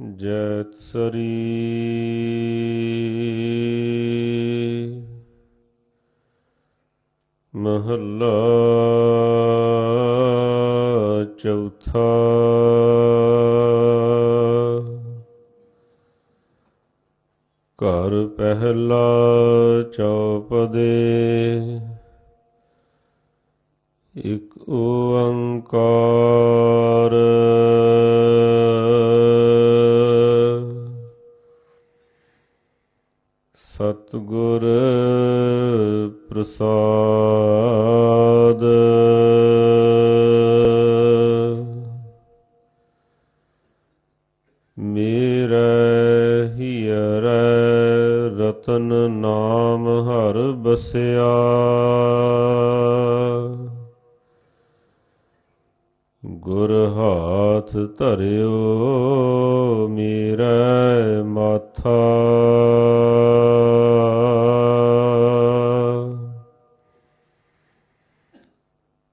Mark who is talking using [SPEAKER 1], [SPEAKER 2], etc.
[SPEAKER 1] ਜੈਤ ਸਰੀ। ਮਹੱਲਾ ਚੌਥਾ। ਘਰ ਪਹਿਲਾ ਚੌਪਦੇ। ਇਕ ਓੰਕਾਰ ਸਤਿਗੁਰ ਪ੍ਰਸਾਦ। ਮੇਰੇ ਹੀਰੈ ਰਤਨ ਨਾਮ ਹਰ ਬਸਿਆ। ਗੁਰ ਹਾਥ ਧਰਿਓ